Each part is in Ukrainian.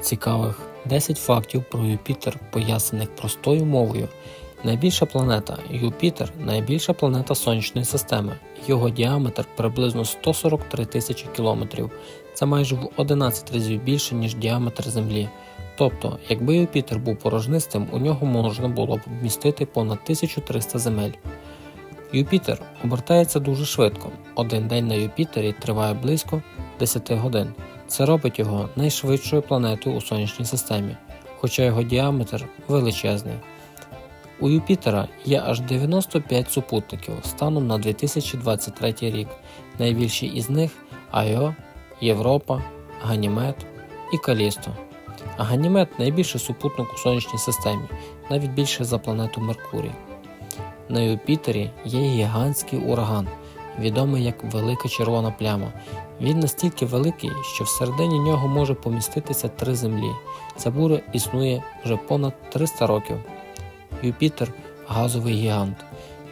Цікавих 10 фактів про Юпітер, пояснених простою мовою. Найбільша планета Юпітер найбільша планета Сонячної системи. Його діаметр приблизно 143 тисячі кілометрів. Це майже в 11 разів більше, ніж діаметр Землі. Тобто, якби Юпітер був порожнистим, у нього можна було б вмістити понад 1300 земель. Юпітер обертається дуже швидко. Один день на Юпітері триває близько 10 годин. Це робить його найшвидшою планетою у сонячній системі, хоча його діаметр величезний. У Юпітера є аж 95 супутників станом на 2023 рік. Найбільші із них Айо, Європа, Ганімед і Калісто. А Ганімед найбільший супутник у сонячній системі, навіть більше за планету Меркурій. На Юпітері є гігантський ураган, відомий як Велика Червона пляма. Він настільки великий, що всередині нього може поміститися три землі. Ця буря існує вже понад 300 років. Юпітер газовий гігант.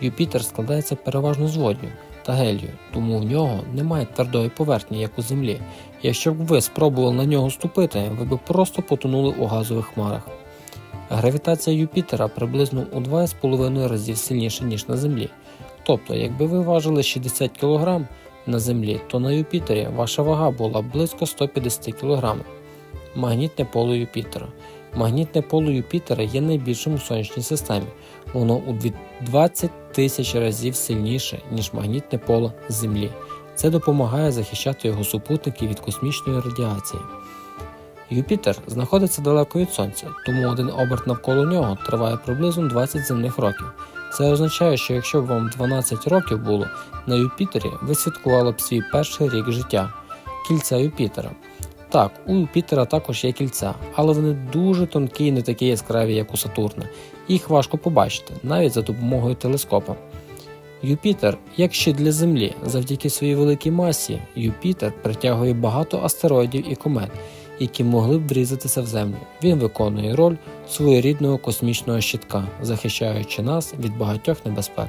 Юпітер складається переважно з водню та гелію, тому в нього немає твердої поверхні, як у Землі. Якщо б ви спробували на нього ступити, ви б просто потонули у газових хмарах. Гравітація Юпітера приблизно у 2,5 разів сильніша, ніж на Землі. Тобто, якби ви важили 60 кг на Землі, то на Юпітері ваша вага була близько 150 кг. Магнітне поле Юпітера. Магнітне поле Юпітера є найбільшим у сонячній системі. Воно у 20 тисяч разів сильніше, ніж магнітне поле Землі. Це допомагає захищати його супутники від космічної радіації. Юпітер знаходиться далеко від Сонця, тому один оберт навколо нього триває приблизно 20 земних років. Це означає, що якщо б вам 12 років було на Юпітері, ви святкували б свій перший рік життя кільця Юпітера. Так, у Юпітера також є кільця, але вони дуже тонкі і не такі яскраві, як у Сатурна. Їх важко побачити, навіть за допомогою телескопа. Юпітер, як щит для Землі, завдяки своїй великій масі, Юпітер притягує багато астероїдів і комет, які могли б врізатися в Землю. Він виконує роль своєрідного космічного щитка, захищаючи нас від багатьох небезпек.